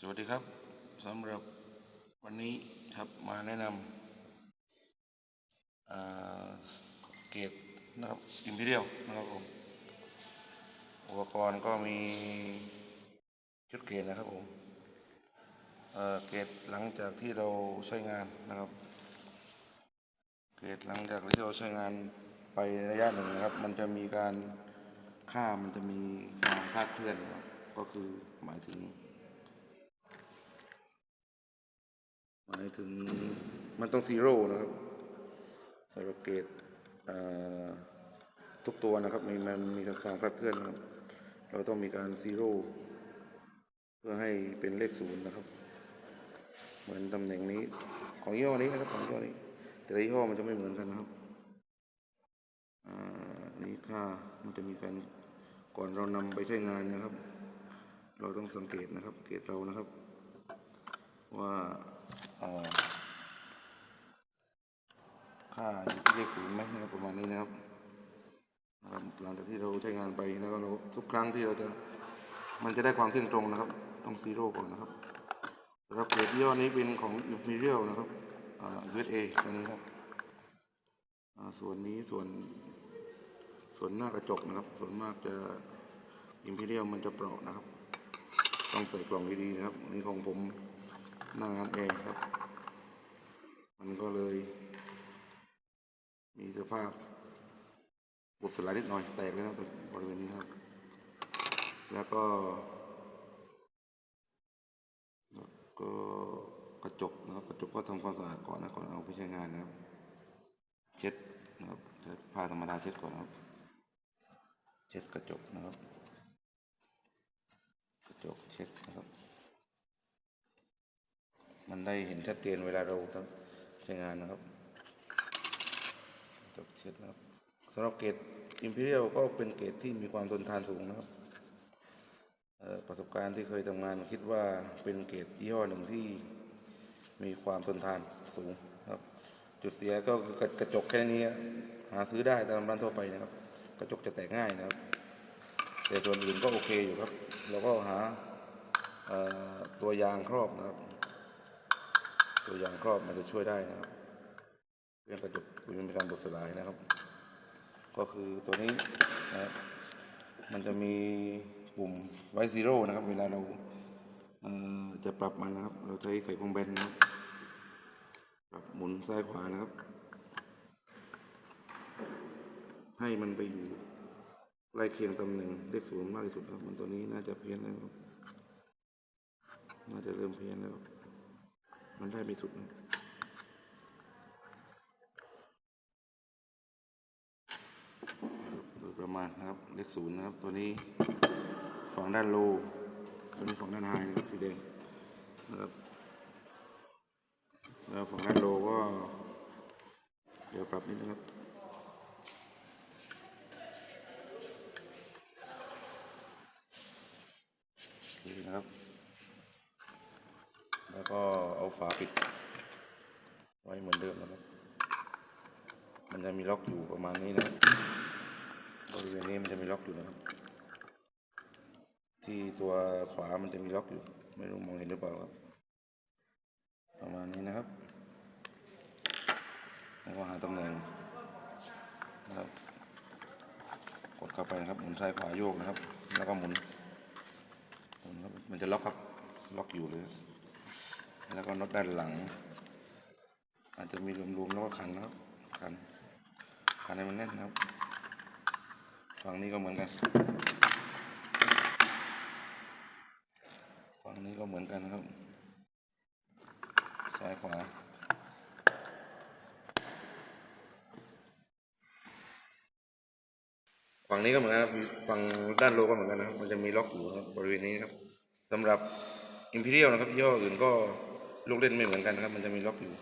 สวัสดีครับสำหรับวันนี้ครับมาแนะนำเกตนะครับอิมพีเรียลนะครับผมอุปกรณ์ก็มีชุดเกตนะครับผมเกตหลังจากที่เราใช้งานนะครับ เกตหลังจากที่เราใช้งานไประยะหนึ่งนะครับ มันจะมีการค่ามันจะมีความคลาดเคลื่อนนะครับก็คือหมายถึง หมายถึงมันต้องซีโร่นะครับสำหรับเกตทุกตัวนะครับ มีมันมีความคลาดเคลื่อนนะครับ เราต้องมีการซีโร่เพื่อให้เป็นเลขศูนย์นะครับ เหมือนตำแหน่งนี้ของยี่ห้อนี้นะครับของยี่ห้อนี้ แต่ละยี่ห้อมันจะไม่เหมือนกันนะครับอ่านี่ค่ามันจะมีการก่อนเรานำไปใช้งานนะครับ เราต้องสังเกตนะครับ เกตเรานะครับ ว่า ค่าอยู่ที่เลขศูนย์ไหมนะครับประมาณนี้นะครับนะครับหลังจากที่เราใช้งานไปแล้วก็เราทุกครั้งที่เราจะมันจะได้ความเที่ยงตรงนะครับ ต้องซีโร่ก่อนนะครับสำหรับเกรดยี่ห้อนี้เป็นของ Imperial นะครับอ่า USA ตัวนี้ครับอ่าส่วนนี้ส่วน ส่วนหน้ากระจกนะครับ ส่วนมากจะ Imperial มันจะเปราะนะครับ ต้องใส่กล่องดีๆนะครับอันนี่ของผม หน้างานแอร์ครับ มันก็เลย มีสภาพบวบสลายนิดหน่อยแตกเลยนะครับบริเวณนี้ครับ แล้วก็ แล้วก็กระจกนะครับกระจกก็ทำความสะอาดก่อนนะก่อนเอาไปใช้งานนะครับ เช็ดนะครับใช้ผ้าธรรมดาเช็ดก่อนนะครับ เช็ดกระจกนะครับ กระจกเช็ดนะครับ มันได้เห็นชัดเจนเวลาเราใช้งานนะครับจกเช็ดนะครับสำหรับเกรด Imperial ก็เป็นเกรดที่มีความทนทานสูงนะครับประสบการณ์ที่เคยทำงานคิดว่าเป็นเกรดยี่ห้อหนึ่งที่มีความทนทานสูงครับ จุดเสียก็คือกระจกแค่นี้หาซื้อได้ตามร้านทั่วไปนะครับ กระจกจะแตกง่ายนะครับ แต่ส่วนอื่นก็โอเคอยู่ครับเราก็หาตัวยางครอบนะครับ ตัวยางครอบมันจะช่วยได้นะครับเรื่องกระจกคุณมีการบดสลายนะครับ ก็คือตัวนี้นะครับมันจะมีปุ่มไวซีโร่นะครับ เวลาเราเจะปรับมันนะครับ เราใช้ไขควงแบนนะครับปรับหมุนซ้ายขวานะครับ ให้มันไปอยู่ใกล้เคียงตำแหน่งเลขศูนย์มากที่สุดครับ มันตัวนี้น่าจะเพี้ยนแล้วน่าจะเริ่มเพี้ยนแล้ว มันได้ไม่สุดโดยประมาณนะครับ เลขศูนย์นะครับ ตัวนี้ฝั่งด้านโลตัวนี้ฝั่งด้านไฮนะครับสีแดงนะครับแล้วฝั่งด้านโลก็ เดี๋ยวปรับนิดนะครับ โอเคนะครับ แล้วก็เอา ฝาปิด ไว้เหมือนเดิมนะครับ มันจะมีล็อกอยู่ประมาณนี้นะครับบริเวณนี้มันจะมีล็อกอยู่นะครับ ที่ตัวขวามันจะมีล็อกอยู่ ไม่รู้มองเห็นหรือเปล่าครับ ประมาณนี้นะครับ แล้วก็หาตำแหน่งนะครับกดเข้าไปนะครับหมุนซ้ายขวาโยกนะครับ แล้วก็หมุนหมุนครับมันจะล็อกครับล็อกอยู่เลย แล้วก็น็อตด้านหลัง อาจจะมีรวมๆแล้วก็ขันนะครับขันขันให้มันแน่นนะครับฝั่งนี้ก็เหมือนกันฝั่งนี้ก็เหมือนกันนะครับ ซ้ายขวาฝั่งนี้ก็เหมือนกันครับฝั่งด้านโลก็เหมือนกันนะครับ มันจะมีล็อกอยู่ครับบริเวณนี้ครับสำหรับ Imperial นะครับย่ออื่นก็ ลูกเล่นไม่เหมือนกันนะครับ มันจะมีล็อกอยู่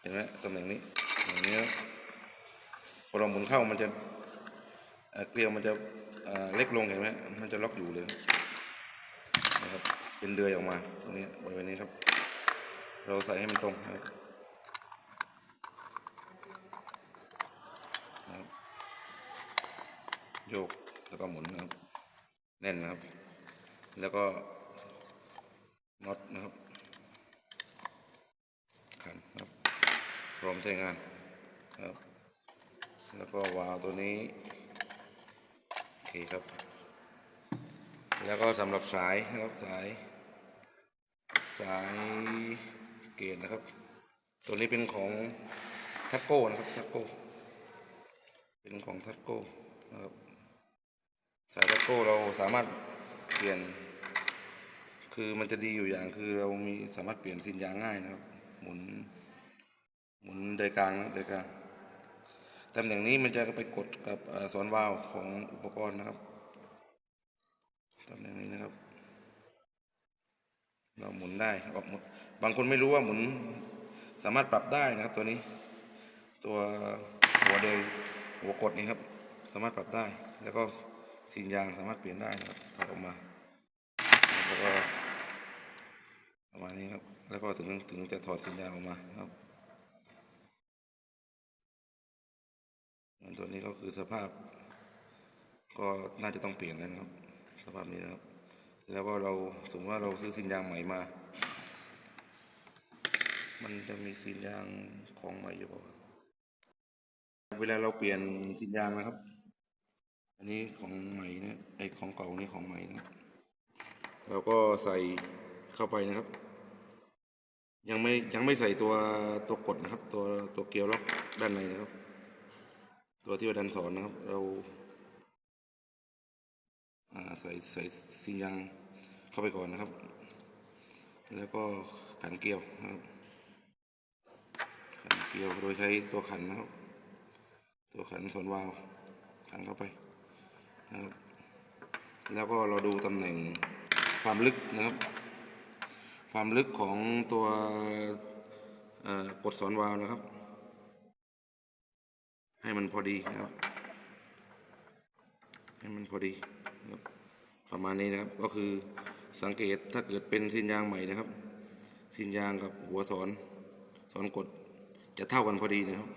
เห็นไหมตำแหน่งนี้อย่างนี้พอเราหมุนเข้ามันจะเกลียวมันจะเล็กลงเห็นไหมมันจะล็อกอยู่เลยนะครับเป็นเดือยออกมาตรงนี้บริเวณนี้ครับ เราใส่ให้มันตรงนะครับโยกแล้วก็หมุนนะครับ แน่นนะครับ แล้วก็น็อตนะครับ ขันนะครับพ ร้อมใช้งานครับ แล้วก็วาล์วตัวนี้โอเคครับ แล้วก็สำหรับสายนะครับสาย สายเกตนะครับ ตัวนี้เป็นของทัตโก้นะครับทัตโก้เป็นของทัตโก้นะครับสายทัตโก้เราสามารถเปลี่ยน คือมันจะดีอยู่อย่างคือเรามีสามารถเปลี่ยนสินยางง่ายนะครับ หมุน หมุนโดยกลางนะโดยกลางตำแหน่งนี้มันจะไปกดกับสอนวาล์วของอุปกรณ์นะครับตำแหน่งนี้นะครับ เราหมุนได้บบางคนไม่รู้ว่าหมุนสามารถปรับได้นะครับตัวนี้ ตัวหัวเดยหัวกดนี่ครับ สามารถปรับได้ แล้วก็สินยางสามารถเปลี่ยนได้นะครับถอดออกมาแล้วก็ประมาณนี้ครับ แล้วก็ถึงถึงจะถอดสินยางออกมาครับ ตัวนี้ก็คือสภาพ ก็น่าจะต้องเปลี่ยนแล้วนะครับ สภาพนี้นะครับ แล้วก็เราสมมติว่าเราซื้อสินยางใหม่มา มันจะมีสินยางของใหม่อยู่เปล่าวะเวลาเราเปลี่ยนสินยางนะครับ อันนี้ของใหม่เนี่ยไอของเก่านี่ของใหม่นะเราก็ใส่เข้าไปนะครับ ยังไม่ยังไม่ใส่ตัวตัวกดนะครับ ตัวตัวเกลียวล็อกด้านในนะครับ ตัวที่ว่าดันสอนนะครับ เราใส่ใส่สินยางเข้าไปก่อนนะครับ แล้วก็ขันเกลียวนะครับ ขันเกลียวโดยใช้ตัวขันนะครับ ตัวขันส่วนวาล์วขันเข้าไปนะครับ แล้วก็เราดูตำแหน่งความลึกนะครับ ความลึกของตัวกดสอนวาล์วนะครับ ให้มันพอดีนะครับ ให้มันพอดีครับประมาณนี้นะครับ ก็คือสังเกตถ้าเกิดเป็นสินยางใหม่นะครับ สินยางกับหัวสอนสอนกดจะเท่ากันพอดีนะครับ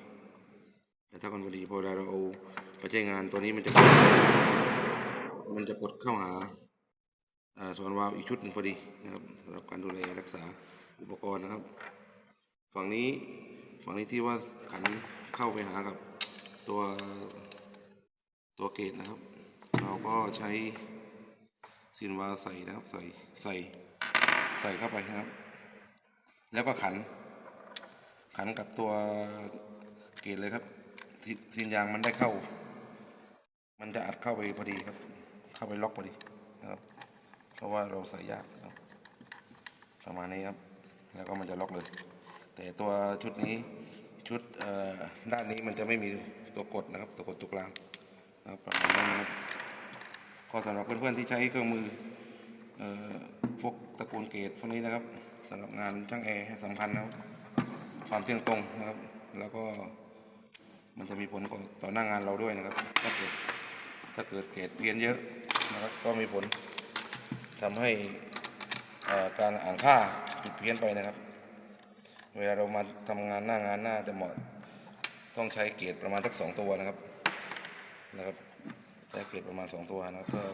จะเท่ากันพอดีพอเวลาเราเอาไปใช้งานตัวนี้มันจะมันจะกดเข้าหาสอนวาวอีกชุดหนึ่งพอดีนะครับสำหรับการดูแลรักษาอุปกรณ์นะครับ ฝั่งนี้ฝั่งนี้ที่ว่าขันเข้าไปหากับ ตัวตัวเกตนะครับ เราก็ใช้สินวาใส่นะครับ ใส่ใส่ใส่เข้าไปนะครับ แล้วก็ขัน ขันกับตัวเกตเลยครับสิสินยางมันได้เข้า มันจะอัดเข้าไปพอดีครับ เข้าไปล็อกพอดีนะครับ เพราะว่าเราใส่ยากนะประมาณนี้ครับ แล้วก็มันจะล็อกเลย แต่ตัวชุดนี้ชุดด้านนี้มันจะไม่มี ตัวกดนะครับตัวกดตัวกลางนะครับประมาณนั้นนะครับก็สำหรับเพื่อนๆที่ใช้เครื่องมือเอ่อพวกตระกูลเกตพวกนี้นะครับสำหรับงานช่างแอร์ให้สำคัญนะครับความเที่ยงตรงนะครับ แล้วก็มันจะมีผลต่อหน้างานเราด้วยนะครับ ถ้าเกิดถ้าเกิดเกรดเพี้ยนเยอะนะครับก็มีผลทำให้การอ่านค่าผิดเพี้ยนไปนะครับ เวลาเรามาทำงานหน้างานหน้าจะเหมาะ ต้องใช้เกรดประมาณสักสองตัวนะครับนะครับใช้เกรดประมาณสองตัวนะครับ เพื่อ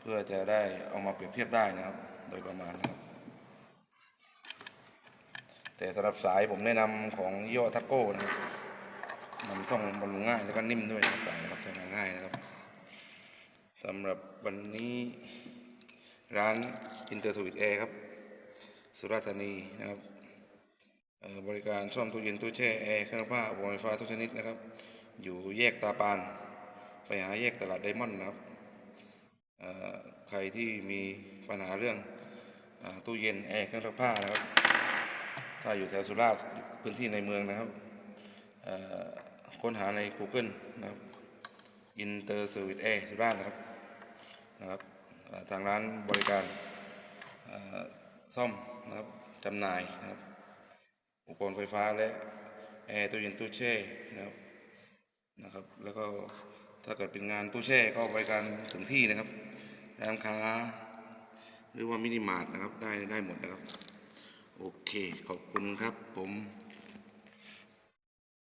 เพื่อจะได้เอามาเปรียบเทียบได้นะครับ โดยประมาณนะครับ แต่สำหรับสายผมแนะนำของย่อทักโก้นะครับมันส่องบำรุงง่ายแล้วก็นิ่มด้วยนะสายนะครับใช้งานง่ายนะครับสำหรับวันนี้ร้านอินเตอร์สวิตแอร์ครับ สุราษฎร์ธานีนะครับ บริการซ่อมตู้เย็นตู้แช่แอร์เครื่องผ้าอุปกรณ์ไฟฟ้าทุกชนิดนะครับ อยู่แยกตาปาน ไปหาแยกตลาดไดมอนด์นะครับใครที่มีปัญหาเรื่องอตู้เย็นแอร์เครื่องซักผ้านะครับ ถ้าอยู่แถวสุราษฎร์พื้นที่ในเมืองนะครับค้นหาใน Google นะครับ Inter Service Air สุราษฎร์นะครับนะครับทางร้านบริการซ่อมนะครับจำหน่ายนะครับ รณ์ไฟฟ้าและแอร์ตู้เย็นตู้แช่นะครับนะครับ แล้วก็ถ้าเกิดเป็นงานตู้แช่ก็บริการถึงที่นะครับร้านค้า หรือว่ามินิมาร์ทนะครับได้ได้หมดนะครับ โอเค ขอบคุณครับผม